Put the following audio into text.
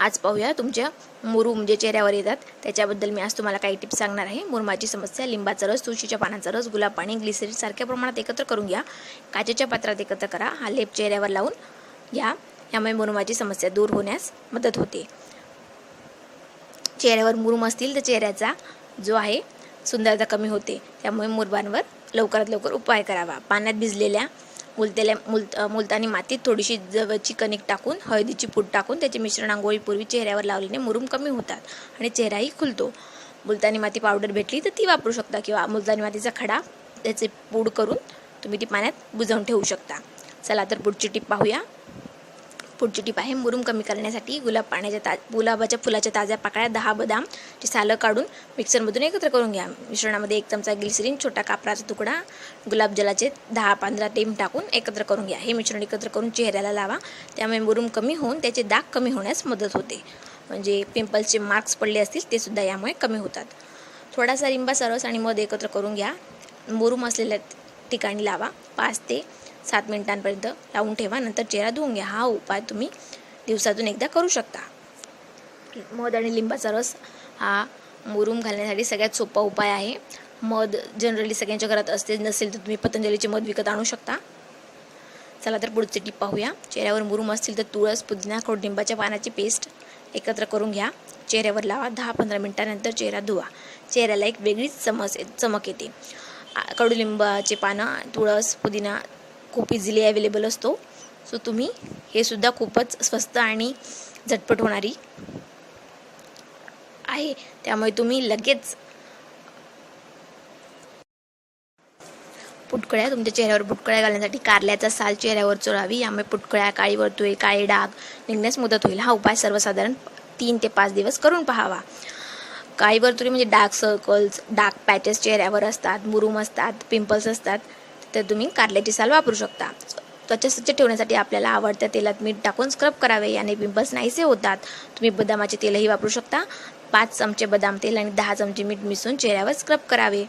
आज पाहूया. तुमच्या मुरूम जे म्हणजे चेहऱ्यावर येतात. त्याच्याबद्दल मी आज तुम्हाला काही टिप्स सांगणार आहे. मुरमाची समस्या लिंबाचा रस तुळशीच्या पानाचा रस गुलाब पाणी ग्लिसरीन सारख्या प्रमाणात एकत्र करून घ्या. काचेच्या पात्रात एकत्र करा. हा लेप चेहऱ्यावर लावून घ्या. यामुळे मुरुमाची समस्या दूर होण्यास मदत होते. चेहऱ्यावर मुरुम असतील तर चेहऱ्याचा जो आहे सुंदरता कमी होते. त्यामुळे मुरबांवर लवकरात लवकर उपाय करावा. पाण्यात भिजलेल्या मुलतेल्या मुल मुलतानी मातीत थोडीशी जवळची कणिक टाकून हळदीची पूड टाकून त्याचे मिश्रण आंघोळीपूर्वी चेहऱ्यावर लावल्याने मुरुम कमी होतात आणि चेहराही खुलतो. मुलतानी माती पावडर भेटली तर ती वापरू शकता किंवा मुलतानी मातीचा खडा त्याचे पूड करून तुम्ही ती पाण्यात बुजवून ठेवू शकता. चला तर पुढची टीप पाहूया. पुढची टीप आहे मुरुम कमी करण्यासाठी गुलाब पाण्याच्या ता गुलाबाच्या फुलाच्या ताज्या पाकळ्या दहा बदामची सालं काढून मिक्सरमधून एकत्र करून घ्या. मिश्रणामध्ये एक चमचा ग्लिसरीन छोटा कापराचा तुकडा गुलाबजलाचे दहा पंधरा टेम टाकून एकत्र करून घ्या. हे मिश्रण एकत्र करून चेहऱ्याला लावा. त्यामुळे मुरुम कमी होऊन त्याचे दाग कमी होण्यास मदत होते. म्हणजे पिंपल्सचे मार्क्स पडले असतील ते सुद्धा यामुळे कमी होतात. थोडासा लिंबा सरस आणि मध एकत्र करून घ्या. मुरूम असलेल्या ठिकाणी लावा. पाच ते सात मिनिटांपर्यंत लावून ठेवा. नंतर चेहरा धुवून घ्या. हा उपाय तुम्ही दिवसातून एकदा करू शकता. मध आणि लिंबाचा रस हा मुरूम घालण्यासाठी सगळ्यात सोपा उपाय आहे. मध जनरली सगळ्यांच्या घरात असते. नसेल तर तुम्ही पतंजलीचे मध विकत आणू शकता. चला तर पुढचे टिप पाहूया. चेहऱ्यावर मुरूम असतील तर तुळस पुदिना कडुलिंबाच्या पानाची पेस्ट एकत्र करून घ्या. चेहऱ्यावर लावा दहा पंधरा मिनटानंतर चेहरा धुवा. चेहऱ्याला एक वेगळीच चमस चमक येते. कडुलिंबाचे पानं तुळस पुदिना खूप इझिली अवेलेबल असतो. सो तुम्ही हे सुद्धा खूपच स्वस्त आणि झटपट होणारी आहे. त्यामुळे तुम्ही लगेच पुटकळ्या तुमच्या चेहऱ्यावर पुटकळ्या घालण्यासाठी कारल्याचा साल चेहऱ्यावर चोळावी यामुळे पुटकळ्या काळी वर्तुळे काळे डाग निघण्यास मदत होईल. हा उपाय सर्वसाधारण तीन ते पाच दिवस करून पहावा. काहीवर तुम्ही म्हणजे डार्क सर्कल्स डार्क पॅचेस चेहऱ्यावर असतात मुरूम असतात पिंपल्स असतात तर तुम्ही कारल्याची साल वापरू शकता. त्वचा स्वच्छ ठेवण्यासाठी आपल्याला आवडत्या तेलात मीठ टाकून स्क्रब करावे. याने पिंपल्स नाहीसे होतात. तुम्ही बदामाचे तेलही वापरू शकता. पाच चमचे बदाम तेल आणि दहा चमचे मीठ मिसळून चेहऱ्यावर स्क्रब करावे.